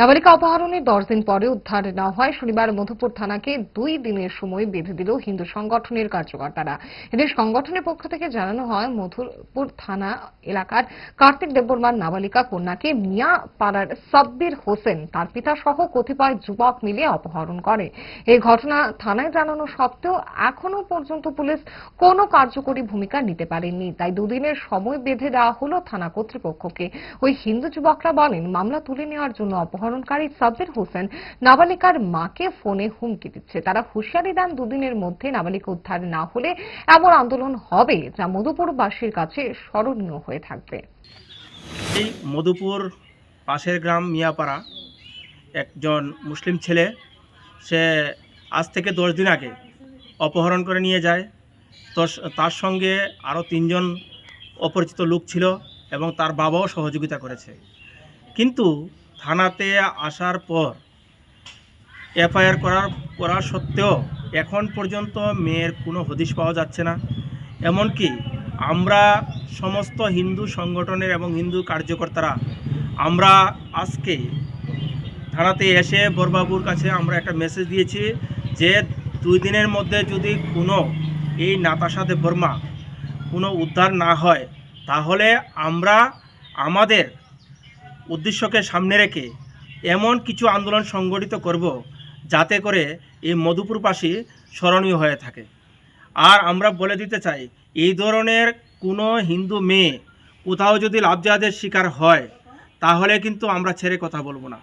নাবালিকা অপহরণের দশ দিন পরে উদ্ধার না হয় শনিবার মধুপুর থানাকে দুই দিনের সময় বেঁধে দিল হিন্দু সংগঠনের কার্যকর্তারা। এদের সংগঠনের পক্ষ থেকে জানানো হয়, মধুপুর থানা এলাকার কার্তিক দেববর্মার নাবালিকা কন্যাকে মিয়া পাড়ার সাব্বির হোসেন, তার পিতা সহ কতিপয় যুবক মিলে অপহরণ করে। এই ঘটনা থানায় জানানো সত্ত্বেও এখনও পর্যন্ত পুলিশ কোনো কার্যকরী ভূমিকা নিতে পারেনি তাই দুদিনের সময় বেঁধে দেওয়া হলো থানা কর্তৃপক্ষকে। ওই হিন্দু যুবকরা বলেন, মামলা তুলে নেওয়ার জন্য অপহরণকারী সাব্বির হোসেন নাবালিকার মাকে ফোনে হুমকি দিচ্ছে। তারা হুঁশিয়ারি দেন দুদিনের মধ্যে নাবালিকা উদ্ধার না হলে এমন আন্দোলন হবে যা মধুপুরবাসীর কাছে স্মরণীয় হয়ে থাকবে। এই মধুপুর পাশের গ্রাম মিয়াপাড়া একজন মুসলিম ছেলে, সে আজ থেকে দশ দিন আগে অপহরণ করে নিয়ে যায়। তো তার সঙ্গে আরও তিনজন অপরিচিত লোক ছিল এবং তার বাবাও সহযোগিতা করেছে। কিন্তু থানাতে আসার পর এফআইআর করার করা সত্ত্বেও এখন পর্যন্ত মেয়ের কোনো হদিশ পাওয়া যাচ্ছে না। এমনকি আমরা সমস্ত হিন্দু সংগঠনের এবং হিন্দু কার্যকর্তারা আমরা আজকে থানাতে এসে বরবাবুর কাছে আমরা একটা মেসেজ দিয়েছি যে দুই দিনের মধ্যে যদি কোনো এই নাতাশা বর্মা কোনো উদ্ধার না হয়, তাহলে আমরা আমাদের উদ্দেশ্যকে সামনে রেখে এমন কিছু আন্দোলন সংগঠিত করব যাতে করে এই মধুপুরবাসী স্মরণীয় হয়ে থাকে। আর আমরা বলে দিতে চাই, এই ধরনের কোনো হিন্দু মেয়ে কোথাও যদি লাভজাহাদের শিকার হয়, তাহলে কিন্তু আমরা ছেড়ে কথা বলব না।